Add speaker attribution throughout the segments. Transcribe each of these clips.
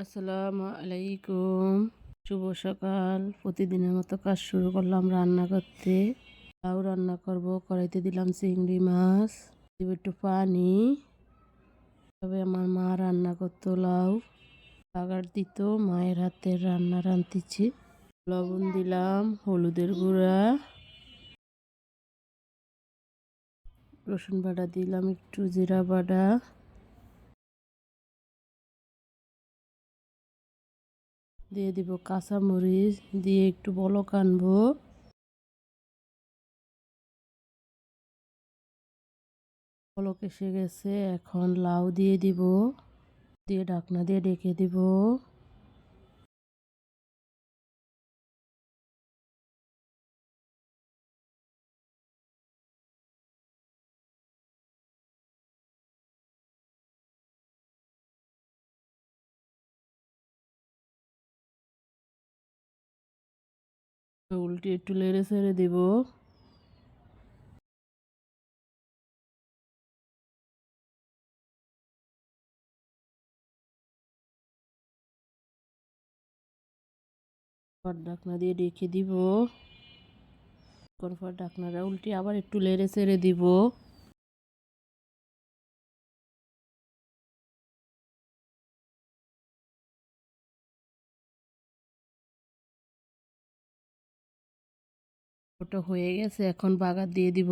Speaker 1: আসসালামু আলাইকুম। শুভ সকাল। প্রতিদিনের মতো কাজ শুরু করলাম রান্না করতে। লাউ রান্না করব, কড়াইতে দিলাম চিংড়ি মাছ, দিব একটু পানি। তবে আমার মা রান্না করতো লাউ, বাগার দিত, মায়ের হাতের রান্না রান্তিছি লবণ দিলাম, হলুদের গুঁড়া। রসুন বাটা দিলাম, একটু জিরা বাটা। দিয়ে দিব কাঁচা মরিচ দিয়ে একটু বলক আনব। বলক এসে গেছে, এখন লাউ দিয়ে দিব, দিয়ে ঢাকনা দিয়ে ডেকে দিব। উল্টে একটু লেড়ে ছেড়ে দিব। ঢাকনা দিয়ে রেখে দিব। পর ঢাকনাটা উল্টে আবার একটু লেড়ে ছেড়ে দিব। ওটা হয়ে গেছে, এখন বাগার দিয়ে দিব।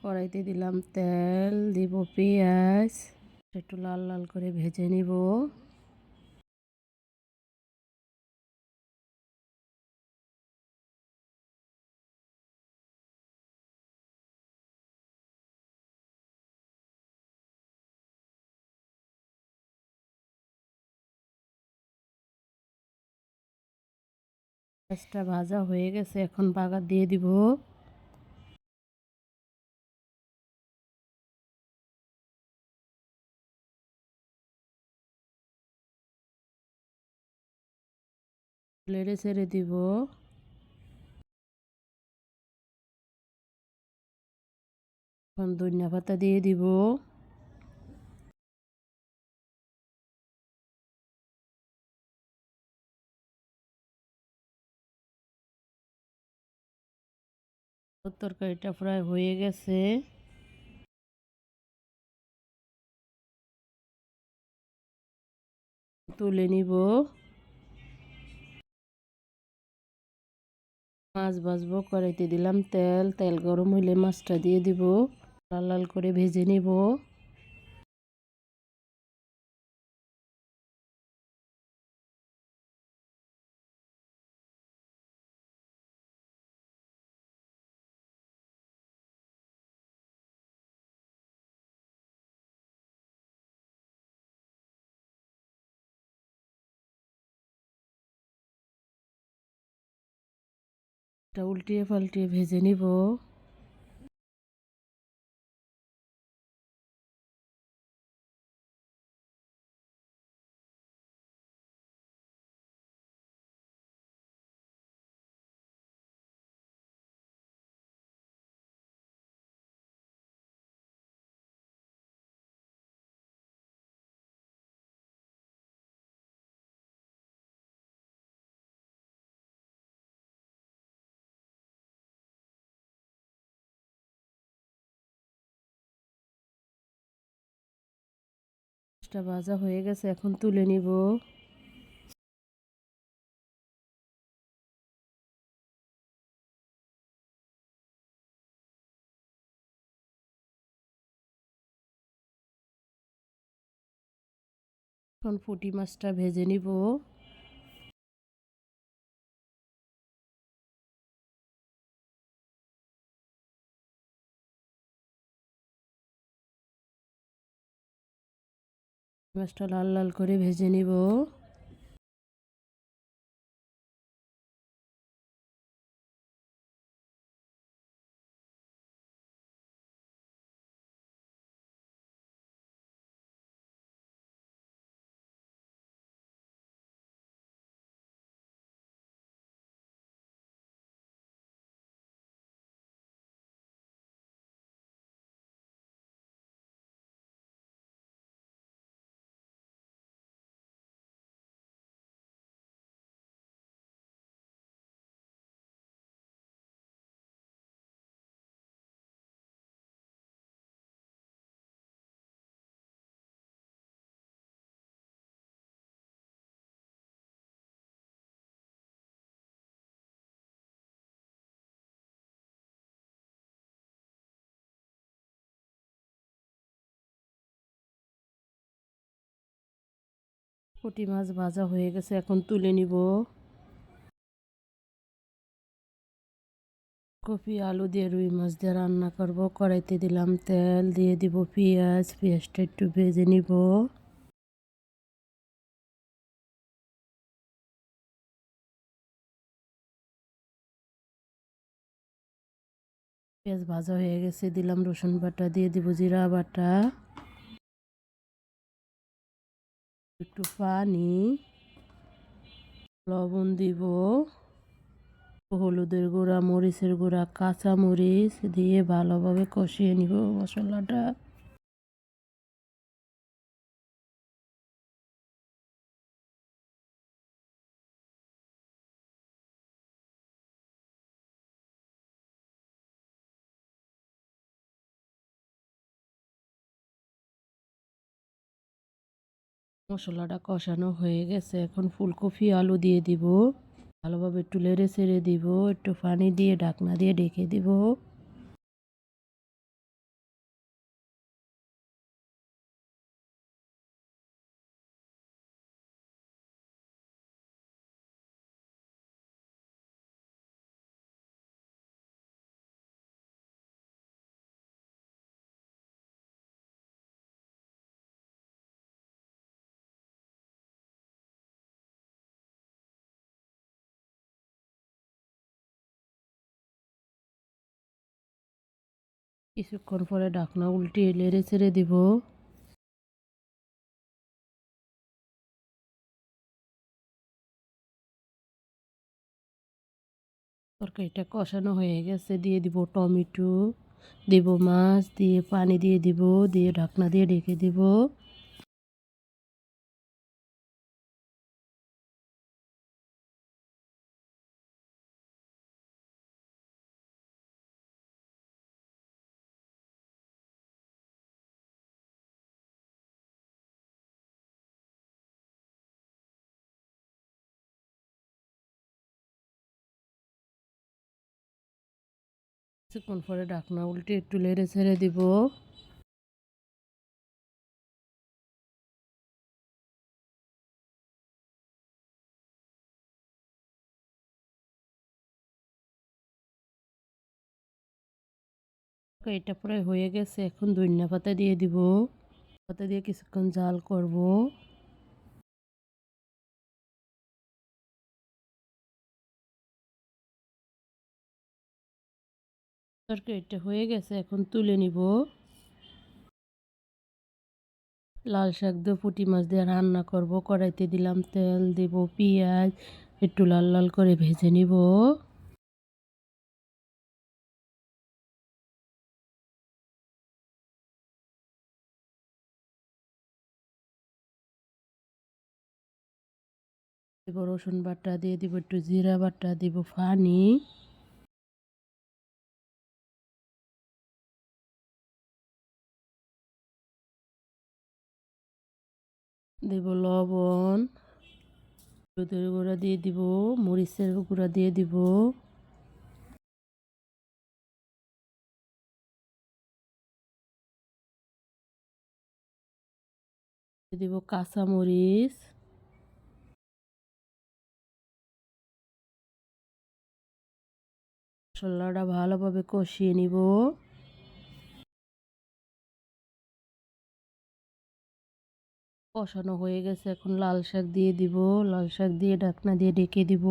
Speaker 1: কড়াইতে দিলাম তেল, দিব পেঁয়াজ, একটু লাল লাল করে ভেজে নিব। পেঁয়াজটা ভাজা হয়ে গেছে, এখন বাগার দিয়ে দিব। লেড়ে ছেড়ে দিব। এখন ধনিয়া পাতা দিয়ে দিব। তরকারিটা প্রায় হয়ে গেছে। তুলে নিব। মাছ ভাজবো, কড়াইতে দিলাম তেল তেল গরম হইলে মাছটা দিয়ে দিব। লাল লাল করে ভেজে নিব। উল্টিয়ে পাল্টিয়ে ভেজে নিব। মাছটা ভাজা হয়ে গেছে এখন তুলে নিব। এখন পুঁটি মাছটা ভেজে নিব। মাছটা লাল লাল করে ভেজে নিব। পুঁটি মাছ ভাজা হয়ে গেছে, এখন তুলে নিব। কপি, আলু দিয়ে রুই মাছ দিয়ে রান্না করব। কড়াইতে দিলাম তেল, দিয়ে দিব পেঁয়াজ। পেঁয়াজটা একটু ভেজে নিব। পেঁয়াজ ভাজা হয়ে গেছে, দিলাম রসুন বাটা, দিয়ে দিব জিরা বাটা। একটু পানি, লবণ দিব, হলুদের গুঁড়া, মরিচের গুঁড়া কাঁচা মরিচ দিয়ে ভালোভাবে কষিয়ে নিব মশলাটা। মশলাটা কষানো হয়ে গেছে। এখন ফুলকপি, আলু দিয়ে দিব। ভালোভাবে একটু লেড়ে ছেড়ে দিব। একটু পানি দিয়ে, ঢাকনা দিয়ে ঢেকে দিব। কিছুক্ষণ পরে ঢাকনা উল্টিয়ে লেড়ে ছেড়ে দিব। তরকারিটা কষানো হয়ে গেছে, দিয়ে দিব টমেটো, দিব মাছ, দিয়ে পানি দিয়ে দিব, দিয়ে ঢাকনা দিয়ে ঢেকে দিব। কিছুক্ষণ পরে ঢাকনা উল্টে একটু লেড়ে ছেড়ে দিব। এটা প্রায় হয়ে গেছে, এখন ধনিয়া পাতা দিয়ে দিব। পাতা দিয়ে কিছুক্ষণ জাল করব। তরকারিটা হয়ে গেছে, এখন তুলে নিব। লাল শাক দিয়ে পুঁটি মাছ দিয়ে রান্না করব, কড়াইতে দিলাম তেল, দেব পেঁয়াজ, একটু লাল লাল করে ভেজে নিব। রসুন বাটা, দিয়ে দিব একটু জিরা বাটা, দিব পানি দেব লবণ, হলুদের গুঁড়া দিয়ে দিব, মরিচের গুঁড়া দিয়ে দিব। দিব কাঁচা মরিচ। মশলাটা ভালোভাবে কষিয়ে নিব। কষানো হয়ে গেছে। এখন লাল শাক দিয়ে দিব। লাল শাক দিয়ে ঢাকনা দিয়ে ডেকে দিব।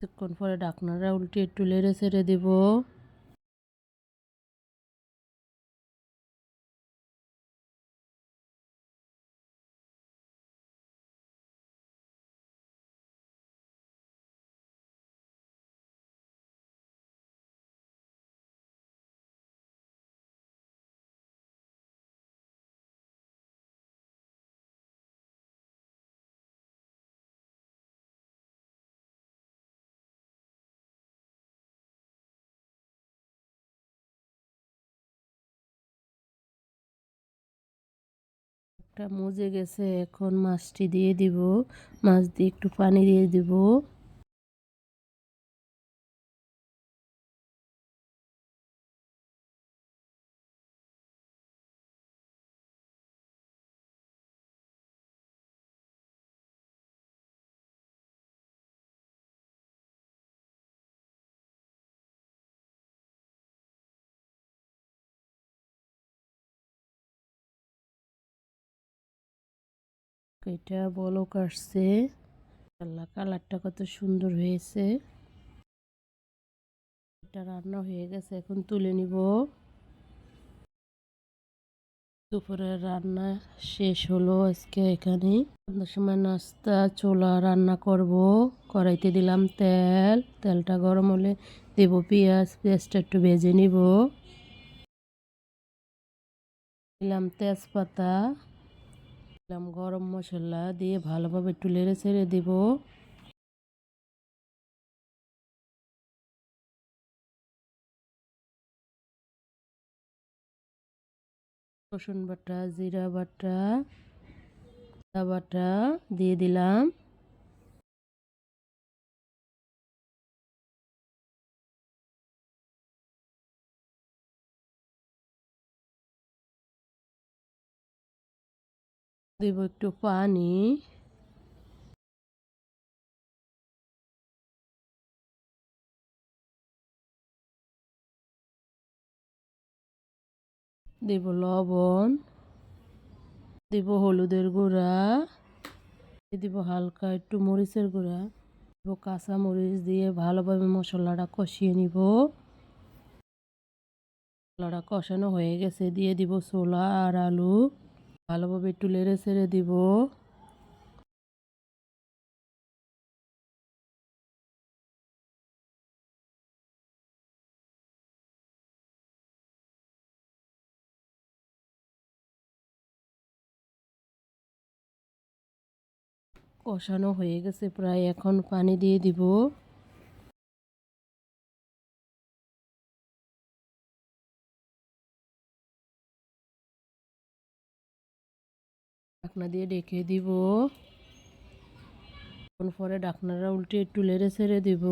Speaker 1: কিছুক্ষণ পরে ঢাকনাটা উল্টে একটু লেড়ে ছেড়ে দিব। মজে গেছে এখন মাছটি দিয়ে দিব। মাছ দিয়ে একটু পানি দিয়ে দিব। এটা বলক আসছে। আল্লাহ, কালারটা কত সুন্দর হয়েছে। এটা রান্না হয়ে গেছে, এখন তুলে নিব। দুপুরের রান্না শেষ হলো আজকে এখানে। সন্ধ্যার সময় নাস্তা ছোলা রান্না করব। কড়াইতে দিলাম তেল। তেলটা গরম হলে দেব পেঁয়াজ, পেঁয়াজটা একটু ভেজে নিব। দিলাম তেজপাতা। দিলাম গরম মশলা দিয়ে ভালোভাবে একটু লেড়ে ছেড়ে দেব। রসুন বাটা, জিরা বাটা বাটা দিয়ে দিলাম। দেব একটু পানি। দেব লবণ। দেব হলুদের গুঁড়া। দিব হালকা একটু মরিচের গুঁড়া। দেব কাঁচা মরিচ দিয়ে ভালোভাবে মশলাটা কষিয়ে নিব। মশলাটা কষানো হয়ে গেছে, দিয়ে দিব ছোলা আর আলু। ভালোভাবে একটু লেড়ে ছেড়ে দিব। কষানো হয়ে গেছে প্রায় এখন পানি দিয়ে দিব। ঢাকনা দিয়ে ডেকে দিব। পরে ঢাকনাটা উল্টে একটু লেড়ে ছেড়ে দিব।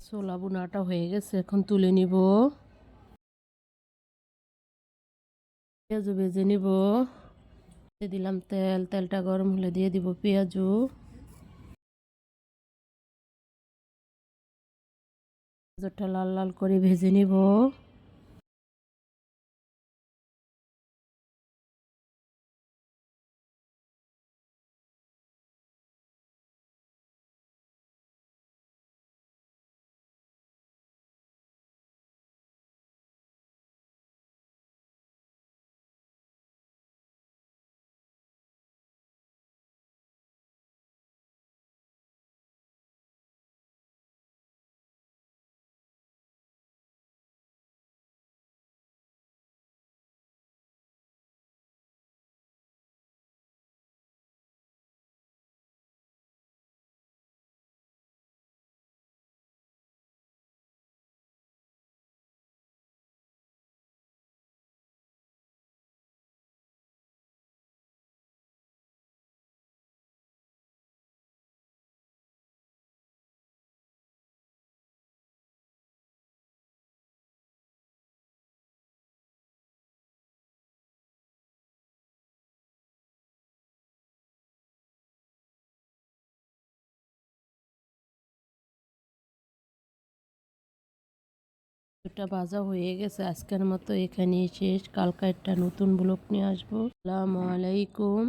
Speaker 1: ছোলা বোনাটা হয়ে গেছে, এখন তুলে নিব। পেঁয়াজু ভেজে নিব। দিলাম তেল, তেলটা গরম হলে দিয়ে দিব পেঁয়াজু। পেঁয়াজটা লাল লাল করে ভেজে নিব। এটা বাজা হয়ে গেছে। আজকের মতো এখানে শেষ। কালকা একটা নতুন ব্লক নিয়ে আসব। আসসালামু আলাইকুম।